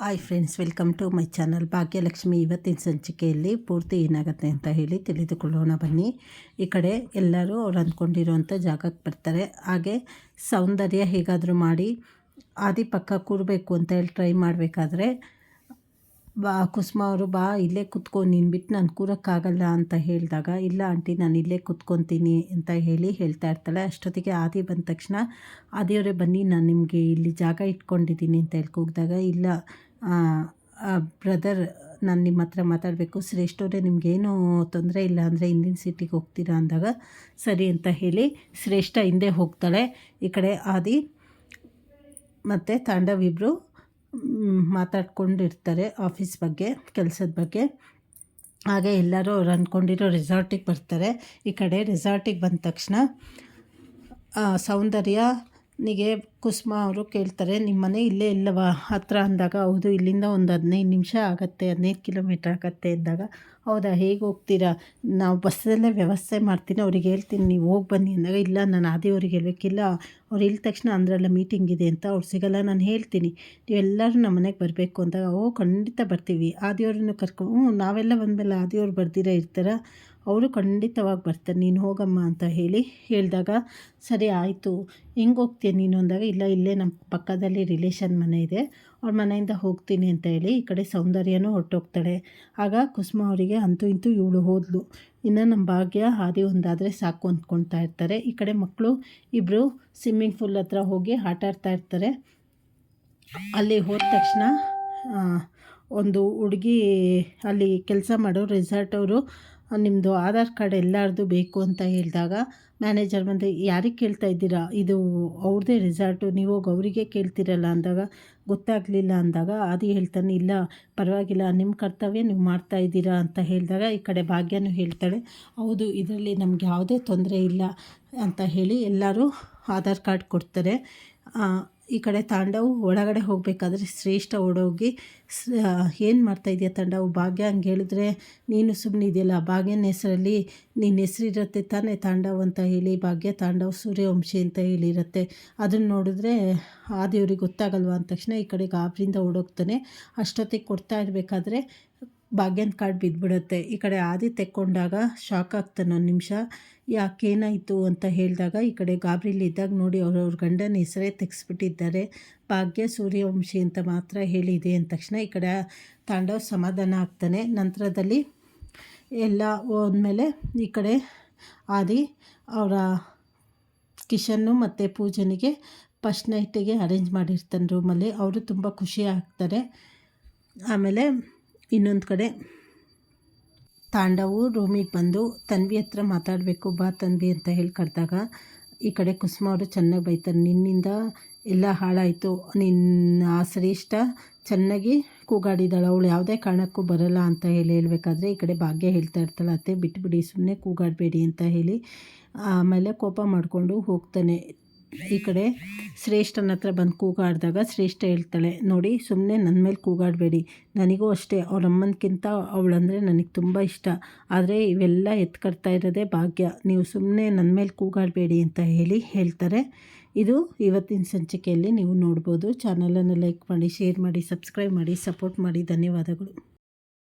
Hi friends welcome to my channel Bhagyalakshmi ಇವತ್ತಿನ ಸಂಚಿಕೆಯಲ್ಲಿ ಪೂರ್ತಿ ಏನಾಗುತ್ತೆ ಅಂತ ಹೇಳಿ ತಿಳಿದುಕೊಳ್ಳೋಣ. ಬನ್ನಿ, ಈ ಕಡೆ ಎಲ್ಲರೂ ಅವ್ರು ಅಂದ್ಕೊಂಡಿರುವಂಥ ಜಾಗಕ್ಕೆ ಬರ್ತಾರೆ. ಹಾಗೆ ಸೌಂದರ್ಯ ಹೇಗಾದರೂ ಮಾಡಿ ಆದಿ ಪಕ್ಕ ಕೂರಬೇಕು ಅಂತ ಹೇಳಿ ಟ್ರೈ ಮಾಡಬೇಕಾದ್ರೆ ಬಾ, ಕುಸುಮ ಅವರು ಬಾ, ಇಲ್ಲೇ ಕುತ್ಕೊ, ನೀನು ಬಿಟ್ಟು ನಾನು ಕೂರೋಕ್ಕಾಗಲ್ಲ ಅಂತ ಹೇಳಿದಾಗ, ಇಲ್ಲ ಆಂಟಿ, ನಾನು ಇಲ್ಲೇ ಕುತ್ಕೊತೀನಿ ಅಂತ ಹೇಳಿ ಹೇಳ್ತಾ ಇರ್ತಾಳೆ. ಅಷ್ಟೊತ್ತಿಗೆ ಆದಿ ಬಂದ ತಕ್ಷಣ, ಆದಿಯವರೇ ಬನ್ನಿ, ನಾನು ನಿಮಗೆ ಇಲ್ಲಿ ಜಾಗ ಇಟ್ಕೊಂಡಿದ್ದೀನಿ ಅಂತ ಹೇಳಿ ಕೂಗಿದಾಗ ಇಲ್ಲ ಬ್ರದರ್ ನಾನು ನಿಮ್ಮ ಹತ್ರ ಮಾತಾಡಬೇಕು ಶ್ರೇಷ್ಠವರೇ ನಿಮಗೇನು ತೊಂದರೆ ಇಲ್ಲ ಅಂದರೆ ಹಿಂದಿನ ಸಿಟಿಗೆ ಹೋಗ್ತೀರಾ ಅಂದಾಗ, ಸರಿ ಅಂತ ಹೇಳಿ ಶ್ರೇಷ್ಠ ಹಿಂದೆ ಹೋಗ್ತಾಳೆ. ಈ ಕಡೆ ಆದಿ ಮತ್ತು ತಾಂಡವ್ ಇಬ್ಬರು ಮಾತಾಡ್ಕೊಂಡಿರ್ತಾರೆ ಆಫೀಸ್ ಬಗ್ಗೆ, ಕೆಲಸದ ಬಗ್ಗೆ. ಹಾಗೆ ಎಲ್ಲರೂ ಅವ್ರು ಅಂದ್ಕೊಂಡಿರೋ ರೆಸಾರ್ಟಿಗೆ ಬರ್ತಾರೆ. ಈ ಕಡೆ ರೆಸಾರ್ಟಿಗೆ ಬಂದ ತಕ್ಷಣ ಸೌಂದರ್ಯ ನಿಗೆ ಕುಸುಮ ಅವರು ಕೇಳ್ತಾರೆ ನಿಮ್ಮ ಮನೆ ಇಲ್ಲೇ ಇಲ್ಲವಾ? ಹತ್ರ ಅಂದಾಗ, ಹೌದು, ಇಲ್ಲಿಂದ ಒಂದು ಹದಿನೈದು ನಿಮಿಷ ಆಗುತ್ತೆ, ಹದಿನೈದು ಕಿಲೋಮೀಟ್ರ್ ಆಗುತ್ತೆ ಅಂದಾಗ ಹೌದಾ, ಹೇಗೆ ಹೋಗ್ತೀರಾ? ನಾವು ಬಸ್ಸಲ್ಲೇ ವ್ಯವಸ್ಥೆ ಮಾಡ್ತೀನಿ, ಅವ್ರಿಗೆ ಹೇಳ್ತೀನಿ, ನೀವು ಹೋಗಿ ಬನ್ನಿ ಅಂದಾಗ, ಇಲ್ಲ, ನಾನು ಅದೇ ಅವ್ರಿಗೆ ಹೇಳಬೇಕಿಲ್ಲ, ಅವ್ರು ಇಳಿದ ತಕ್ಷಣ ಅಂದ್ರಲ್ಲ ಮೀಟಿಂಗ್ ಇದೆ ಅಂತ, ಅವ್ರು ಸಿಗಲ್ಲ, ನಾನು ಹೇಳ್ತೀನಿ. ನೀವೆಲ್ಲರೂ ನಮ್ಮ ಮನೆಗೆ ಬರಬೇಕು ಅಂದಾಗ, ಓ, ಖಂಡಿತ ಬರ್ತೀವಿ. ಆದಿಯವ್ರನ್ನು ಕರ್ಕೊಂಡು ಹ್ಞೂ ನಾವೆಲ್ಲ ಬಂದಮೇಲೆ ಆದಿಯವ್ರು ಬರ್ದಿರ ಇರ್ತಾರ, ಅವರು ಖಂಡಿತವಾಗಿ ಬರ್ತಾರೆ. ನೀನು ಹೋಗಮ್ಮ ಅಂತ ಹೇಳಿ ಹೇಳಿದಾಗ, ಸರಿ, ಆಯಿತು, ಹೆಂಗೆ ಹೋಗ್ತೀಯ ನೀನು ಅಂದಾಗ, ಇಲ್ಲ, ಇಲ್ಲೇ ನಮ್ಮ ಪಕ್ಕದಲ್ಲಿ ರಿಲೇಷನ್ ಮನೆ ಇದೆ ಅವ್ರ ಮನೆಯಿಂದ ಹೋಗ್ತೀನಿ ಅಂತ ಹೇಳಿ ಈ ಕಡೆ ಸೌಂದರ್ಯನೂ ಹೊರಟೋಗ್ತಾಳೆ. ಆಗ ಕುಸುಮ ಅವರಿಗೆ ಅಂತೂ ಇಂತೂ ಇವಳು ಹೋದ್ಲು. ಇನ್ನು ನಮ್ಮ ಭಾಗ್ಯ ಹಾದಿ ಒಂದಾದರೆ ಸಾಕು ಅಂದ್ಕೊಳ್ತಾ ಇರ್ತಾರೆ. ಈ ಕಡೆ ಮಕ್ಕಳು ಇಬ್ಬರು ಸ್ವಿಮ್ಮಿಂಗ್ ಪೂಲ್ ಹತ್ರ ಹೋಗಿ ಆಟ ಆಡ್ತಾ ಇರ್ತಾರೆ. ಅಲ್ಲಿ ಹೋದ ತಕ್ಷಣ ಒಂದು ಹುಡುಗಿ ಅಲ್ಲಿ ಕೆಲಸ ಮಾಡೋ ರೆಸಾರ್ಟ್ ಅವರು ನಿಮ್ಮದು ಆಧಾರ್ ಕಾರ್ಡ್ ಎಲ್ಲರದು ಬೇಕು ಅಂತ ಹೇಳಿದಾಗ ಮ್ಯಾನೇಜರ್ ಬಂದು, ಯಾರಿಗೆ ಕೇಳ್ತಾ ಇದ್ದೀರಾ? ಇದು ಅವ್ರದ್ದೇ ರಿಸಾರ್ಟು ನೀವು ಹೋಗಿ ಅವರಿಗೆ ಕೇಳ್ತಿರಲ್ಲ ಅಂದಾಗ, ಗೊತ್ತಾಗಲಿಲ್ಲ ಅಂದಾಗ, ಅದು ಹೇಳ್ತಾನೆ, ಇಲ್ಲ, ಪರವಾಗಿಲ್ಲ ನಿಮ್ಮ ಕರ್ತವ್ಯ ನೀವು ಮಾಡ್ತಾ ಇದ್ದೀರಾ ಅಂತ ಹೇಳಿದಾಗ, ಈ ಕಡೆ ಭಾಗ್ಯನೂ ಹೇಳ್ತಾಳೆ, ಹೌದು, ಇದರಲ್ಲಿ ನಮ್ಗೆ ಯಾವುದೇ ತೊಂದರೆ ಇಲ್ಲ ಅಂತ ಹೇಳಿ ಎಲ್ಲರೂ ಆಧಾರ್ ಕಾರ್ಡ್ ಕೊಡ್ತಾರೆ. ಈ ಕಡೆ ತಾಂಡವು ಒಳಗಡೆ ಹೋಗಬೇಕಾದ್ರೆ ಶ್ರೇಷ್ಠ ಓಡೋಗಿ ಏನು ಮಾಡ್ತಾಯಿದ್ಯಾ ತಾಂಡವು? ಭಾಗ್ಯ ಹಂಗೆ ಹೇಳಿದ್ರೆ, ನೀನು ಸುಮ್ಮನೆ ಇದೆಯಲ್ಲ, ಭಾಗ್ಯನ ಹೆಸರಲ್ಲಿ ನಿನ್ನ ಹೆಸರಿರುತ್ತೆ ತಾನೇ ತಾಂಡವ್ ಅಂತ ಹೇಳಿ, ಭಾಗ್ಯ ತಾಂಡವ್ ಸೂರ್ಯವಂಶಿ ಅಂತ ಹೇಳಿರುತ್ತೆ. ಅದನ್ನು ನೋಡಿದ್ರೆ, ಆ ದೇವ್ರಿಗೆ ಗೊತ್ತಾಗಲ್ವ? ಅಂದ ತಕ್ಷಣ ಈ ಕಡೆ ಗಾಬ್ರಿಂದ ಓಡೋಗ್ತಾನೆ. ಅಷ್ಟೊತ್ತಿಗೆ ಕೊಡ್ತಾ ಇರಬೇಕಾದ್ರೆ ಭಾಗ್ಯನ ಕಾರ್ಡ್ ಬಿದ್ದುಬಿಡುತ್ತೆ ಈ ಕಡೆ ಆದಿ ತೆಕ್ಕೊಂಡಾಗ ಶಾಕ್ ಆಗ್ತಾನೆ ಒಂದು ನಿಮಿಷ. ಯಾಕೇನಾಯಿತು ಅಂತ ಹೇಳಿದಾಗ ಈ ಕಡೆ ಇದ್ದಾಗ ನೋಡಿ ಅವ್ರವ್ರ ಗಂಡನ ಹೆಸರೇ ತೆಗೆಸ್ಬಿಟ್ಟಿದ್ದಾರೆ. ಭಾಗ್ಯ, ಸೂರ್ಯವಂಶಿ ಅಂತ ಮಾತ್ರ ಹೇಳಿದೆ ಅಂದ ತಕ್ಷಣ ಈ ಕಡೆ ತಾಂಡವ್ ಸಮಾಧಾನ ಆಗ್ತಾನೆ. ನಂತರದಲ್ಲಿ ಎಲ್ಲ ಹೋದ್ಮೇಲೆ ಈ ಕಡೆ ಆದಿ ಅವರ ಕಿಶನ್ನು ಮತ್ತು ಪೂಜನಿಗೆ ಫಸ್ಟ್ ನೈಟಿಗೆ ಅರೇಂಜ್ ಮಾಡಿರ್ತಾನೆ ರೂಮಲ್ಲಿ ಅವರು ತುಂಬ ಖುಷಿ ಆಗ್ತಾರೆ. ಆಮೇಲೆ ಇನ್ನೊಂದು ಕಡೆ. ತಾಂಡವು ರೂಮಿಗೆ ಬಂದು, ತನ್ವಿ ಹತ್ರ ಮಾತಾಡಬೇಕು, ಬಾ ತನ್ವಿ ಅಂತ ಹೇಳಿ ಕರೆದಾಗ ಈ ಕಡೆ ಕುಸುಮ ಅವರು ಚೆನ್ನಾಗಿ ಬೈತಾರೆ, ನಿನ್ನಿಂದ ಎಲ್ಲ ಹಾಳಾಯಿತು ನಿನ್ನ ಆ ಶ್ರೇಷ್ಠ ಚೆನ್ನಾಗಿ ಕೂಗಾಡಿದಾಳೆ, ಅವಳು ಯಾವುದೇ ಕಾರಣಕ್ಕೂ ಬರಲ್ಲ ಅಂತ ಹೇಳಿ ಹೇಳಬೇಕಾದ್ರೆ, ಈ ಕಡೆ ಭಾಗ್ಯ ಹೇಳ್ತಾ ಇರ್ತಾಳೆ, ಅತ್ತೆ ಬಿಟ್ಬಿಡಿ ಸುಮ್ಮನೆ ಕೂಗಾಡಬೇಡಿ ಅಂತ ಹೇಳಿ, ಆಮೇಲೆ ಕೋಪ ಮಾಡಿಕೊಂಡು ಹೋಗ್ತಾನೆ. ಈ ಕಡೆ ಶ್ರೇಷ್ಠನ ಹತ್ರ ಬಂದು ಕೂಗಾಡಿದಾಗ ಶ್ರೇಷ್ಠ ಹೇಳ್ತಾಳೆ, ನೋಡಿ ಸುಮ್ಮನೆ ನನ್ನ ಮೇಲೆ ಕೂಗಾಡಬೇಡಿ. ನನಗೂ ಅಷ್ಟೇ, ಅವ್ರ ಅಮ್ಮನಕ್ಕಿಂತ ಅವಳಂದರೆ ನನಗೆ ತುಂಬ ಇಷ್ಟ. ಆದರೆ ಇವೆಲ್ಲ ಎತ್ಕಡ್ತಾ ಇರೋದೇ ಭಾಗ್ಯ. ನೀವು ಸುಮ್ಮನೆ ನನ್ನ ಮೇಲೆ ಕೂಗಾಡಬೇಡಿ ಅಂತ ಹೇಳಿ ಹೇಳ್ತಾರೆ. ಇದು ಇವತ್ತಿನ ಸಂಚಿಕೆಯಲ್ಲಿ ನೀವು ನೋಡ್ಬೋದು. ಚಾನಲನ್ನು ಲೈಕ್ ಮಾಡಿ, ಶೇರ್ ಮಾಡಿ, ಸಬ್ಸ್ಕ್ರೈಬ್ ಮಾಡಿ, ಸಪೋರ್ಟ್ ಮಾಡಿ. ಧನ್ಯವಾದಗಳು.